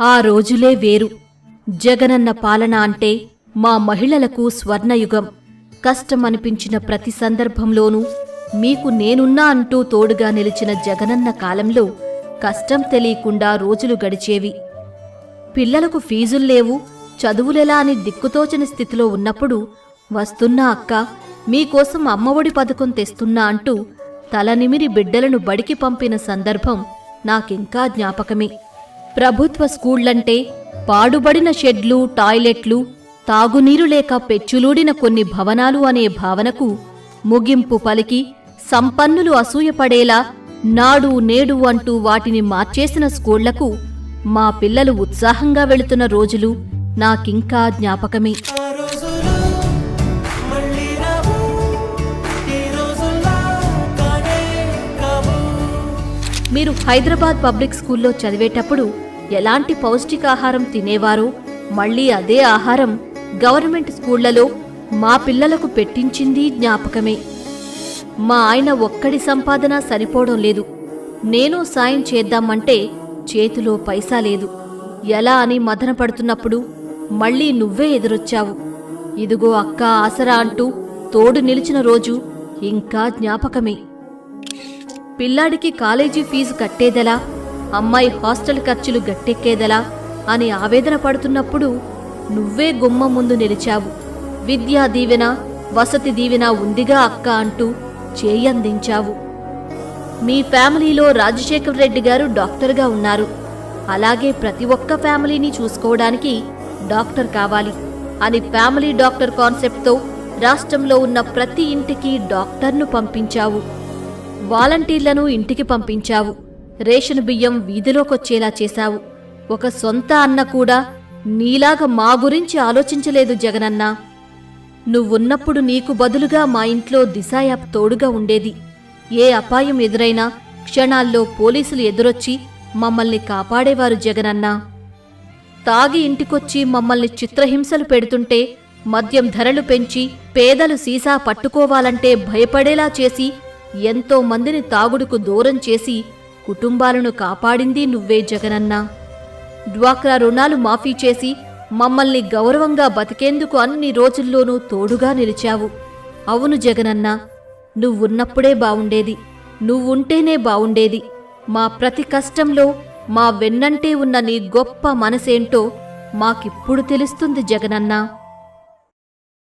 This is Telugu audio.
ఆ రోజులే వేరు. జగనన్న పాలన అంటే మా మహిళలకు స్వర్ణయుగం. కష్టమనిపించిన ప్రతి సందర్భంలోనూ మీకు నేనున్నా అంటూ తోడుగా నిలిచిన జగనన్న కాలంలో కష్టం తెలియకుండా రోజులు గడిచేవి. పిల్లలకు ఫీజుల్లేవు చదువులెలా అని దిక్కుతోచని స్థితిలో ఉన్నప్పుడు వస్తున్నా అక్క మీకోసం అమ్మఒడి పథకం తెస్తున్నా అంటూ తలనిమిరి బిడ్డలను బడికి పంపిన సందర్భం నాకింకా జ్ఞాపకమే. ప్రభుత్వ స్కూళ్ళంటే పాడుబడిన షెడ్లు టాయిలెట్లు తాగునీరు లేక పెచ్చులూడిన కొన్ని భవనాలు అనే భావనకు ముగింపు పలికి సంపన్నులు అసూయపడేలా నాడు నేడు అంటూ వాటిని మార్చేసిన స్కూళ్ళకు మా పిల్లలు ఉత్సాహంగా వెళుతున్న రోజులు నాకింకా జ్ఞాపకమే. మీరు హైదరాబాద్ పబ్లిక్ స్కూల్లో చదివేటప్పుడు ఎలాంటి పౌష్టికాహారం తినేవారో మళ్ళీ అదే ఆహారం గవర్నమెంట్ స్కూళ్ళలో మా పిల్లలకు పెట్టించింది జ్ఞాపకమే. మా ఆయన ఒక్కడి సంపాదన సరిపోవడం లేదు. నేను సాయం చేద్దామంటే చేతిలో పైసా లేదు. ఎలా అని మదన పడుతున్నప్పుడు మళ్ళీ నువ్వే ఎదురొచ్చావు. ఇదిగో అక్క ఆసరా అంటూ తోడు నిలిచిన రోజు ఇంకా జ్ఞాపకమే. పిల్లాడికి కాలేజీ ఫీజు కట్టేదెలా? అమ్మాయి హాస్టల్ ఖర్చులు గట్టెక్కేదెలా అని ఆవేదన పడుతున్నప్పుడు నువ్వే గుమ్మ ముందు నిలిచావు. విద్యా దీవెన వసతి దీవెన ఉందిగా అక్క అంటూ చేయందించావు. మీ ఫ్యామిలీలో రాజశేఖర్ రెడ్డి గారు డాక్టర్గా ఉన్నారు. అలాగే ప్రతి ఒక్క ఫ్యామిలీని చూసుకోవడానికి డాక్టర్ కావాలి అని ఫ్యామిలీ డాక్టర్ కాన్సెప్ట్తో రాష్ట్రంలో ఉన్న ప్రతి ఇంటికి డాక్టర్ను పంపించావు. వాలంటీర్లను ఇంటికి పంపించావు. రేషన్ బియ్యం వీధిలోకొచ్చేలా చేశావు. ఒక సొంత అన్న కూడా నీలాగా మా గురించి ఆలోచించలేదు జగనన్న. నువ్వున్నప్పుడు నీకు బదులుగా మా ఇంట్లో దిశాయాప్ తోడుగా ఉండేది. ఏ అపాయం ఎదురైనా క్షణాల్లో పోలీసులు ఎదురొచ్చి మమ్మల్ని కాపాడేవారు జగనన్న. తాగి ఇంటికొచ్చి మమ్మల్ని చిత్రహింసలు పెడుతుంటే మద్యం ధరలు పెంచి పేదలు సీసా పట్టుకోవాలంటే భయపడేలా చేసి ఎంతో మందిని తాగుడుకు దూరం చేసి కుటుంబాలను కాపాడింది నువ్వే జగనన్నా. డ్వాక్రా రుణాలు మాఫీ చేసి మమ్మల్ని గౌరవంగా బతికేందుకు అన్ని రోజుల్లోనూ తోడుగా నిలిచావు. అవును జగనన్న నువ్వున్నప్పుడే బావుండేది. నువ్వుంటేనే బావుండేది. మా ప్రతి కష్టంలో మా వెన్నంటే ఉన్న నీ గొప్ప మనసేంటో మాకిప్పుడు తెలుస్తుంది జగనన్నా.